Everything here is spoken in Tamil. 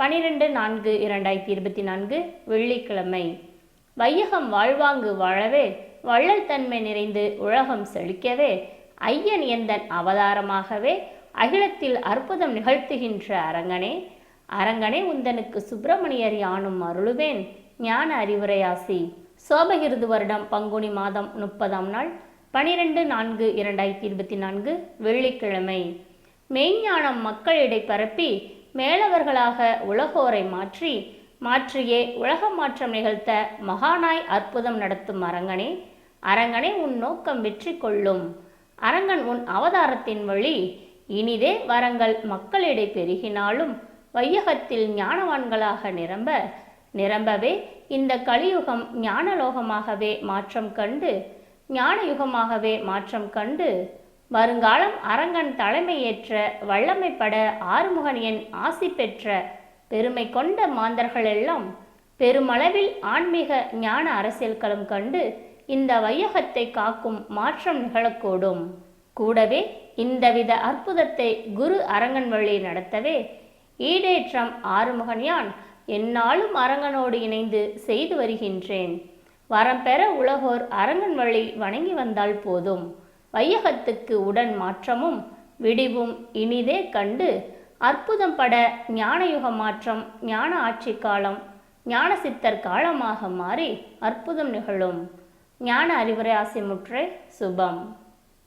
பனிரெண்டு நான்கு இரண்டாயிரத்தி இருபத்தி நான்கு வெள்ளிக்கிழமை. வையகம் வாழ்வாங்கு வாழவே வள்ளல் தன்மை நிறைந்து உலகம் செழிக்கவே ஐயன் எந்தன் அவதாரமாகவே அகிலத்தில் அற்புதம் நிகழ்த்துகின்ற அரங்கனே அரங்கனே உந்தனுக்கு சுப்பிரமணியர் யானும் அருளுவேன் ஞான அறிவுரையாசி. சோபகிருது வருடம் பங்குனி மாதம் முப்பதாம் நாள் பனிரெண்டு நான்கு இரண்டாயிரத்தி இருபத்தி நான்கு வெள்ளிக்கிழமை. மெய்ஞானம் மக்களிடை பரப்பி மேலவர்களாக உலகோரை மாற்றி மாற்றியே உலக மாற்றம் நிகழ்த்த மகானாய் அற்புதம் நடத்தும் அரங்கனே அரங்கனே உன் நோக்கம் வெற்றி கொள்ளும். அரங்கன் உன் அவதாரத்தின் வழி இனிதே வரங்கள் மக்களிடை பெருகினாலும் வையகத்தில் ஞானவான்களாக நிரம்ப நிரம்பவே இந்த கலியுகம் ஞானலோகமாகவே மாற்றம் கண்டு ஞான யுகமாகவே மாற்றம் கண்டு வருங்காலம் அரங்கன் தலைமையேற்ற வல்லமைப்பட ஆறுமுகனியன் ஆசி பெற்ற பெருமை கொண்ட மாந்தர்களெல்லாம் பெருமளவில் ஆன்மீக ஞான அரசியல் களம் கண்டு இந்த வையகத்தை காக்கும் மாற்றம் நிகழக்கூடும். கூடவே இந்தவித அற்புதத்தை குரு அரங்கன் வழி நடத்தவே ஈடேற்றம் ஆறுமுகன்யான் என்னாலும் எந்நாளும் அரங்கனோடு இணைந்து செய்து வருகின்றேன். வரம்பெற உலகோர் அரங்கன் வழி வணங்கி வந்தால் போதும். வையகத்துக்கு உடன் மாற்றமும் விடிவும் இனிதே கண்டு அற்புதம் பட ஞானயுக மாற்றம் ஞான ஆட்சி காலம் ஞான சித்தர் காலமாக மாறி அற்புதம் நிகழும். ஞான அறிவுரை ஆசிமுற்றை சுபம்.